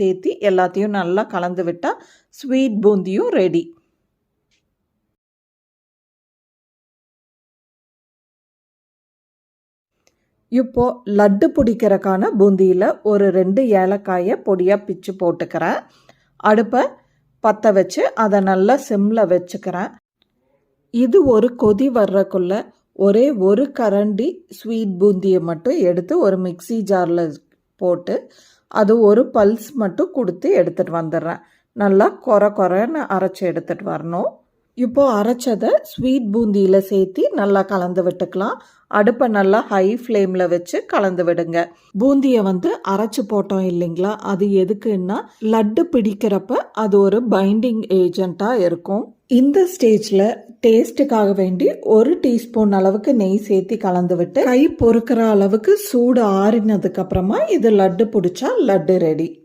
தேத்தி எல்லாத்தையும் நல்லா கலந்து விட்டால் ஸ்வீட் பூந்தியும் ரெடி இப்போ லட்டு பிடிக்கிறக்கான பூந்தியில் ஒரு ரெண்டு ஏலக்காயை பொடியாக பிச்சு போட்டுக்கிறேன். அடுப்பை பற்ற வச்சு அதை நல்லா சிம்மில் வச்சுக்கிறேன். இது ஒரு கொதி வர்றக்குள்ளே ஒரே ஒரு கரண்டி ஸ்வீட் பூந்தியை மட்டும் எடுத்து ஒரு மிக்ஸி ஜாரில் போட்டு அது ஒரு பல்ஸ் மட்டும் கொடுத்து எடுத்துகிட்டு வந்துடுறேன். நல்லா கொர குறைன்னு அரைச்சி எடுத்துகிட்டு வரணும். இப்போது அரைச்சதை ஸ்வீட் பூந்தியில் சேர்த்து நல்லா கலந்து விட்டுக்கலாம். அடுப்பை நல்லா ஹை ஃப்ளேமில் வச்சு கலந்து விடுங்க. பூந்தியை வந்து அரைச்சி போட்டோம் இல்லைங்களா? அது எதுக்குன்னா லட்டு பிடிக்கிறப்ப அது ஒரு பைண்டிங் ஏஜெண்ட்டாக இருக்கும். இந்த ஸ்டேஜில் டேஸ்ட்டுக்காக வேண்டி ஒரு டீஸ்பூன் அளவுக்கு நெய் சேர்த்து கலந்து விட்டு கை பொறுக்கிற அளவுக்கு சூடு ஆறினதுக்கப்புறமா இது லட்டு பிடிச்சா லட்டு ரெடி.